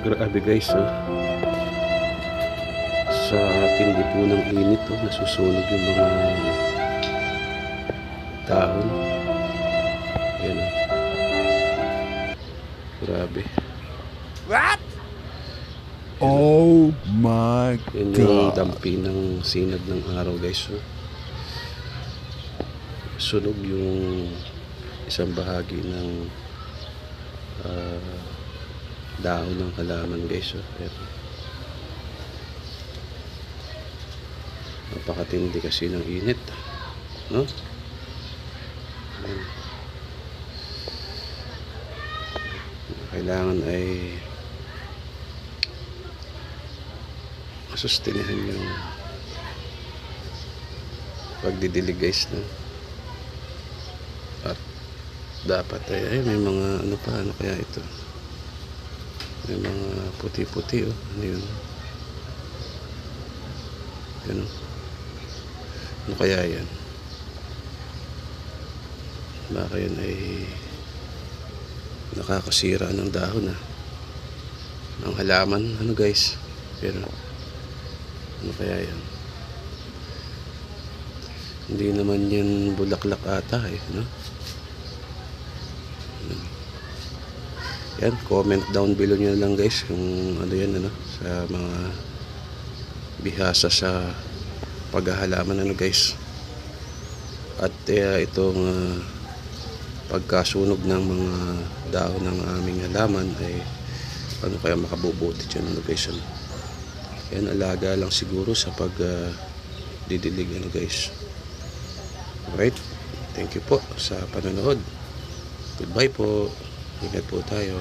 Grabe guys, oh. Sa tindi po ng init, oh, nasusunog yung mga dahon. Ayan, oh. Grabe. Oh my Yan yung God. dampi ng sinag ng araw guys. Oh. Sunog yung isang bahagi ng ah, dahon ng halaman guys. Oh. Ayan. Napakatindi kasi ng init. No? Kailangan ay sustinihan yung pagdidilig guys no? at dapat ay, ay may mga ano pa ano kaya ito may mga puti-puti oh. Ano yun? Ganun ano kaya yan? Baka yan ay nakakasira ng dahon ah. Ng halaman ano guys? Pero ano kaya yan? Hindi naman yan bulaklak ata eh, no? Yan, comment down below nyo lang guys kung ano yan, ano, sa mga bihasa sa paghahalaman, ano guys. At eh, itong ah, pagkasunog ng mga dahon ng aming halaman ay ano kaya makabubuti dyan, ano guys, ano. Yan, alaga lang siguro sa pag ah, didilig ano guys. Alright. Thank you po sa panonood. Goodbye po. Ingat po tayo.